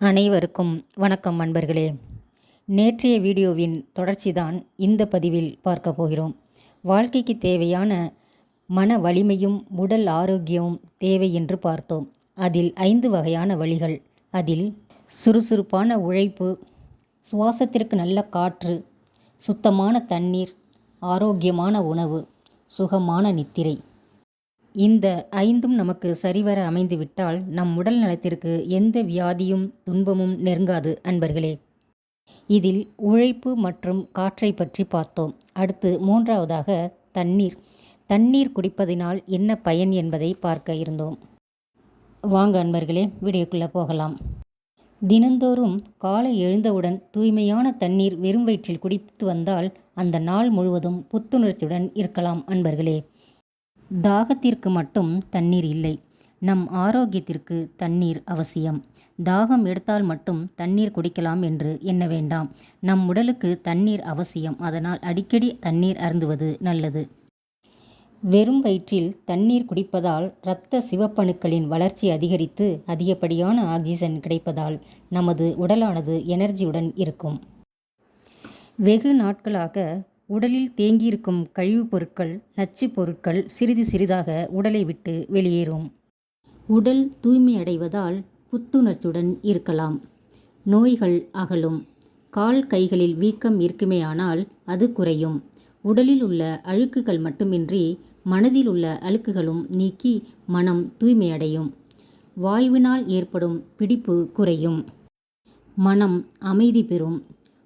அனைவருக்கும் வணக்கம் நண்பர்களே. நேற்றைய வீடியோவின் தொடர்ச்சிதான் இந்த பதிவில் பார்க்க போகிறோம். வாழ்க்கைக்கு தேவையான மன வலிமையும் உடல் ஆரோக்கியமும் தேவை என்று பார்த்தோம். அதில் ஐந்து வகையான வழிகள். அதில் சுறுசுறுப்பான உழைப்பு சுவாசத்திற்கு நல்ல காற்று சுத்தமான தண்ணீர் ஆரோக்கியமான உணவு சுகமான நித்திரை. இந்த ஐந்தும் நமக்கு சரிவர அமைந்துவிட்டால் நம் உடல் நலத்திற்கு எந்த வியாதியும் துன்பமும் நெருங்காது அன்பர்களே. இதில் உழைப்பு மற்றும் காற்றை பற்றி பார்த்தோம். அடுத்து மூன்றாவதாக தண்ணீர். தண்ணீர் குடிப்பதினால் என்ன பயன் என்பதை பார்க்க இருந்தோம். வாங்க அன்பர்களே வீடியோக்குள்ளே போகலாம். தினந்தோறும் காலை எழுந்தவுடன் தூய்மையான தண்ணீர் வெறும் வயிற்றில் குடித்து வந்தால் அந்த நாள் முழுவதும் புத்துணர்ச்சியுடன் இருக்கலாம் அன்பர்களே. தாகத்திற்கு மட்டும் தண்ணீர் இல்லை. நம் ஆரோக்கியத்திற்கு தண்ணீர் அவசியம். தாகம் எடுத்தால் மட்டும் தண்ணீர் குடிக்கலாம் என்று எண்ண வேண்டாம். நம் உடலுக்கு தண்ணீர் அவசியம். அதனால் அடிக்கடி தண்ணீர் அருந்துவது நல்லது. வெறும் வயிற்றில் தண்ணீர் குடிப்பதால் இரத்த சிவப்பணுக்களின் வளர்ச்சி அதிகரித்து அதிகப்படியான ஆக்சிஜன் கிடைப்பதால் நமது உடலானது எனர்ஜியுடன் இருக்கும். வெகு நாட்களாக உடலில் தேங்கியிருக்கும் கழிவுப் பொருட்கள் நச்சுப் பொருட்கள் சிறிது சிறிதாக உடலை விட்டு வெளியேறும். உடல் தூய்மையடைவதால் புத்துணர்ச்சியுடன் இருக்கலாம். நோய்கள் அகலும். கால் கைகளில் வீக்கம் இருக்குமேயானால் அது குறையும். உடலில் உள்ள அழுக்குகள் மட்டுமின்றி மனதில் உள்ள அழுக்குகளும் நீக்கி மனம் தூய்மையடையும். வாயுவினால் ஏற்படும் பிடிப்பு குறையும். மனம் அமைதி பெறும்.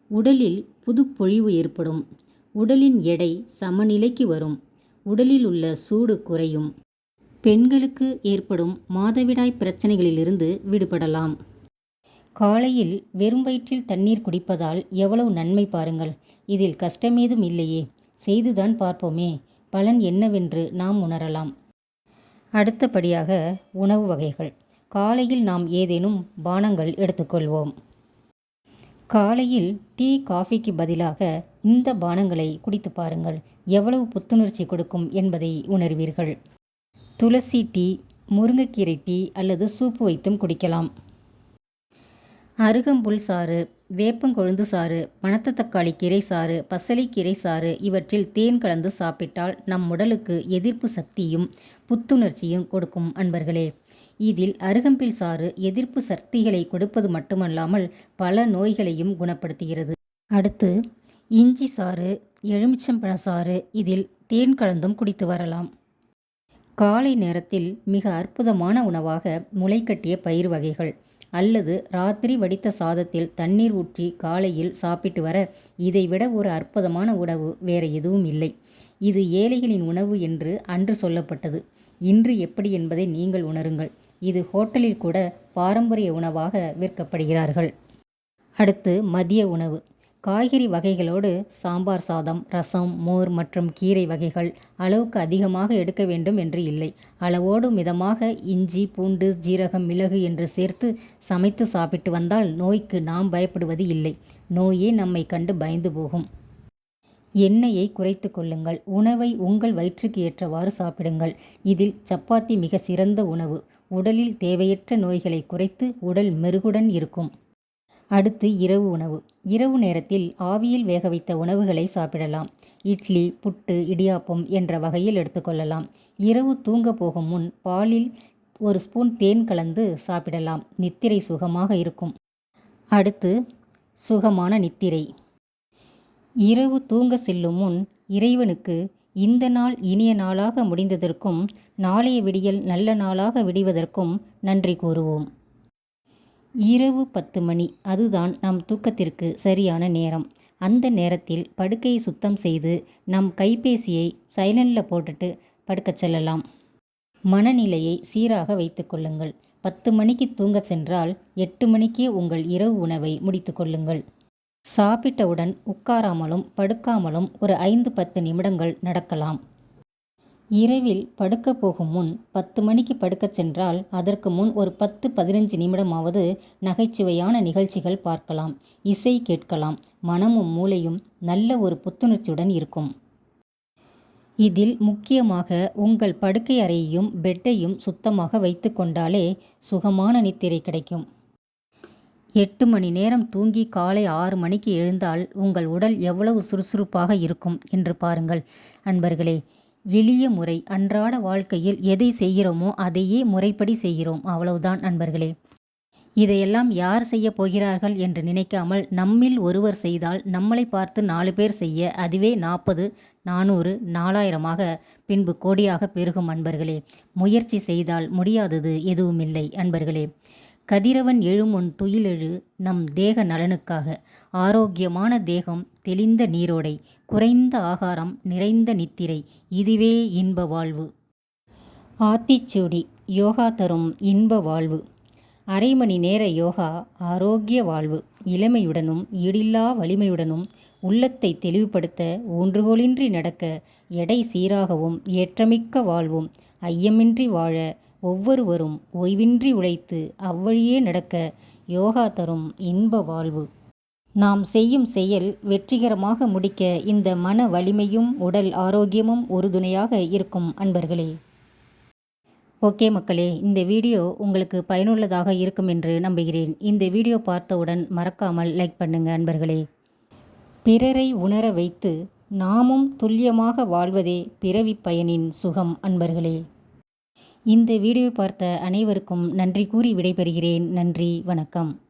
உடலில் புதுப்பொழிவு ஏற்படும். உடலின் எடை சமநிலைக்கு வரும். உடலில் உள்ள சூடு குறையும். பெண்களுக்கு ஏற்படும் மாதவிடாய் பிரச்சனைகளிலிருந்து விடுபடலாம். காலையில் வெறும் வயிற்றில் தண்ணீர் குடிப்பதால் எவ்வளவு நன்மை பாருங்கள். இதில் கஷ்டமேதும் இல்லையே. செய்துதான் பார்ப்போமே. பலன் என்னவென்று நாம் உணரலாம். அடுத்தபடியாக உணவு வகைகள். காலையில் நாம் ஏதேனும் பானங்கள் எடுத்துக்கொள்வோம். காலையில் டீ காஃபிக்கு பதிலாக இந்த பானங்களை குடித்து பாருங்கள். எவ்வளவு புத்துணர்ச்சி கொடுக்கும் என்பதை உணர்வீர்கள். துளசி டீ முருங்கைக்கீரை டீ அல்லது சூப்பு வைத்தும் குடிக்கலாம். அருகம்புல் சாறு வேப்பங்கொழுந்து சாறு மணத்த தக்காளி கீரை சாறு பசலைக்கீரை சாறு இவற்றில் தேன் கலந்து சாப்பிட்டால் நம் உடலுக்கு எதிர்ப்பு சக்தியும் புத்துணர்ச்சியும் கொடுக்கும் அன்பர்களே. இதில் அருகம்பில் சாறு எதிர்ப்பு சக்திகளை கொடுப்பது மட்டுமல்லாமல் பல நோய்களையும் குணப்படுத்துகிறது. அடுத்து இஞ்சி சாறு எலுமிச்சம்பழ சாறு இதில் தேன் கலந்தும் குடித்து வரலாம். காலை நேரத்தில் மிக அற்புதமான உணவாக முளைக்கட்டிய பயிர் வகைகள் அல்லது ராத்திரி வடித்த சாதத்தில் தண்ணீர் ஊற்றி காலையில் சாப்பிட்டு வர இதைவிட ஒரு அற்புதமான உணவு வேற எதுவும் இல்லை. இது ஏழைகளின் உணவு என்று அன்று சொல்லப்பட்டது. இன்று எப்படி என்பதை நீங்கள் உணருங்கள். இது ஹோட்டலில் கூட பாரம்பரிய உணவாக விற்கப்படுகிறார்கள். அடுத்து மதிய உணவு. காய்கறி வகைகளோடு சாம்பார் சாதம் ரசம் மோர் மற்றும் கீரை வகைகள் அளவுக்கு அதிகமாக எடுக்க வேண்டும் என்று இல்லை. அளவோடு மிதமாக இஞ்சி பூண்டு ஜீரகம் மிளகு என்று சேர்த்து சமைத்து சாப்பிட்டு வந்தால் நோய்க்கு நாம் பயப்படுவது இல்லை. நோயே நம்மை கண்டு பயந்து போகும். எண்ணெயை குறைத்து கொள்ளுங்கள். உணவை உங்கள் வயிற்றுக்கு ஏற்றவாறு சாப்பிடுங்கள். இதில் சப்பாத்தி மிக சிறந்த உணவு. உடலில் தேவையற்ற நோய்களை குறைத்து உடல் மெருகுடன் இருக்கும். அடுத்து இரவு உணவு. இரவு நேரத்தில் ஆவியில் வேக வைத்த உணவுகளை சாப்பிடலாம். இட்லி புட்டு இடியாப்பம் என்ற வகையில் எடுத்துக்கொள்ளலாம் இரவு தூங்க போகும் முன் பாலில் ஒரு ஸ்பூன் தேன் கலந்து சாப்பிடலாம். நித்திரை சுகமாக இருக்கும். அடுத்து சுகமான நித்திரை. இரவு தூங்க செல்லும் முன் இறைவனுக்கு இந்த நாள் இனிய நாளாக முடிந்ததற்கும் நாளைய விடியல் நல்ல நாளாக விடிவதற்கும் நன்றி கூறுவோம். இரவு பத்து மணி. அதுதான் நம் தூக்கத்திற்கு சரியான நேரம். அந்த நேரத்தில் படுக்கையை சுத்தம் செய்து நம் கைபேசியை சைலண்டில் போட்டுட்டு படுக்கச் செல்லலாம். மனநிலையை சீராக வைத்து கொள்ளுங்கள். பத்து மணிக்கு தூங்க சென்றால் எட்டு மணிக்கே உங்கள் இரவு உணவை முடித்து கொள்ளுங்கள். சாப்பிட்டவுடன் உட்காராமலும் படுக்காமலும் ஒரு ஐந்து பத்து நிமிடங்கள் நடக்கலாம். இரவில் படுக்க போகும் முன் பத்து மணிக்கு படுக்கச் சென்றால் அதற்கு முன் ஒரு பத்து பதினஞ்சு நிமிடமாவது நகைச்சுவையான நிகழ்ச்சிகள் பார்க்கலாம் இசை கேட்கலாம். மனமும் மூளையும் நல்ல ஒரு புத்துணர்ச்சியுடன் இருக்கும். இதில் முக்கியமாக உங்கள் படுக்கை அறையையும் பெட்டையும் சுத்தமாக வைத்து கொண்டாலே சுகமான நித்திரை கிடைக்கும். எட்டு மணி நேரம் தூங்கி காலை ஆறு மணிக்கு எழுந்தால் உங்கள் உடல் எவ்வளவு சுறுசுறுப்பாக இருக்கும் என்று பாருங்கள். அன்பர்களே எளிய முறை அன்றாட வாழ்க்கையில் எதை செய்கிறோமோ அதையே முறைப்படி செய்கிறோம். அவ்வளவுதான் நண்பர்களே. இதையெல்லாம் யார் செய்ய போகிறார்கள் என்று நினைக்காமல் நம்மில் ஒருவர் செய்தால் நம்மளை பார்த்து நாலு பேர் செய்ய அதுவே நாற்பது நானூறு நாலாயிரமாக பின்பு கோடியாக பெருகும் அன்பர்களே. முயற்சி செய்தால் முடியாதது எதுவுமில்லை அன்பர்களே. கதிரவன் எழுமுன் துயிலெழு நம் தேக நலனுக்காக. ஆரோக்கியமான தேகம் தெளிந்த நீரோடை குறைந்த ஆகாரம் நிறைந்த நித்திரை இதுவே இன்ப வாழ்வு. ஆத்திச்சூடி யோகா தரும் இன்ப வாழ்வு. அரை மணி நேர யோகா ஆரோக்கிய வாழ்வு. இளமையுடனும் ஈடில்லா வலிமையுடனும் உள்ளத்தை தெளிவுபடுத்த ஊன்றுகோலின்றி நடக்க எடை சீராகவும் ஏற்றமிக்க வாழ்வும் ஐயமின்றி வாழ ஒவ்வொருவரும் ஓய்வின்றி உழைத்து அவ்வழியே நடக்க யோகா தரும் இன்ப வாழ்வு. நாம் செய்யும் செயல் வெற்றிகரமாக முடிக்க இந்த மன வலிமையும் உடல் ஆரோக்கியமும் உறுதுணையாக இருக்கும் அன்பர்களே. ஓகே மக்களே இந்த வீடியோ உங்களுக்கு பயனுள்ளதாக இருக்கும் என்று நம்புகிறேன். இந்த வீடியோ பார்த்தவுடன் மறக்காமல் லைக் பண்ணுங்கள் அன்பர்களே. பிறரை உணர வைத்து நாமும் துல்லியமாக வாழ்வதே பிறவி பயனின் சுகம் அன்பர்களே. இந்த வீடியோ பார்த்த அனைவருக்கும் நன்றி கூறி விடைபெறுகிறேன். நன்றி வணக்கம்.